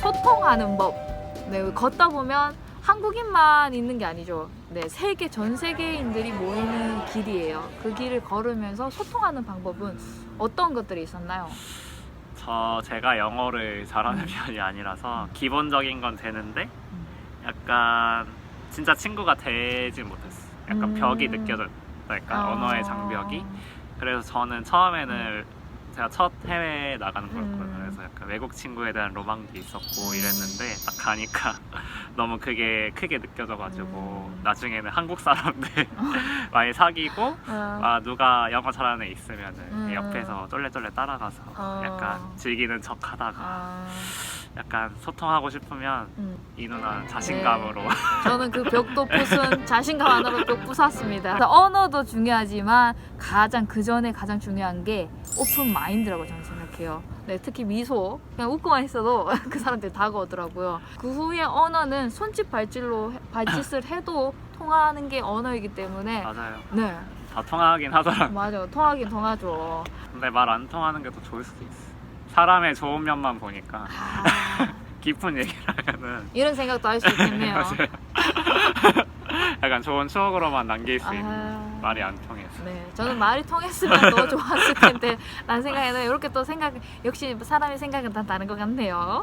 소통하는 법. 네, 걷다 보면 한국인만 있는 게 아니죠. 네, 세계 전 세계인들이 모이는 길이에요. 그 길을 걸으면서 소통하는 방법은 어떤 것들이 있었나요? 저 제가 영어를 잘하는 편이 아니라서 기본적인 건 되는데 음. 약간 진짜 친구가 되진 못했어. 약간 음. 벽이 느껴졌달까 아. 언어의 장벽이. 그래서 저는 처음에는 제가 첫 해외 나가는 거였거든요. 음. 그래서 약간 외국 친구에 대한 로망도 있었고 이랬는데 딱 가니까 너무 그게 크게 느껴져가지고 음. 나중에는 한국 사람들 많이 사귀고 어, 아 누가 영어 잘하는 애 있으면은 음. 옆에서 쫄래쫄래 따라가서 어. 약간 즐기는 척하다가 아, 약간 소통하고 싶으면 음. 이 누나는 자신감으로 저는 그 벽도 부순 자신감 안으로 벽 부쉈습니다. 그래서 언어도 중요하지만 가장 그 전에 가장 중요한 게 오픈 마인드라고 저는 생각해요. 네, 특히 미소 그냥 웃고만 있어도 그 사람들이 다가오더라고요. 그 후에 언어는 손짓 발짓로 해- 발짓을 해도 통하는 게 언어이기 때문에 맞아요 네 다 통하긴 하더라고 맞아 통하긴 통하죠. 근데 말 안 통하는 게 더 좋을 수도 있어 사람의 좋은 면만 보니까 아, 깊은 얘기를 하면은 이런 생각도 할 수 있겠네요. 맞아요. 약간 좋은 추억으로만 남길 수 있는 아. 말이 안 통해서 네, 저는 말이 통했으면 더 좋았을 텐데 라는 생각에는 이렇게 또 생각 역시 사람의 생각은 다 다른 것 같네요.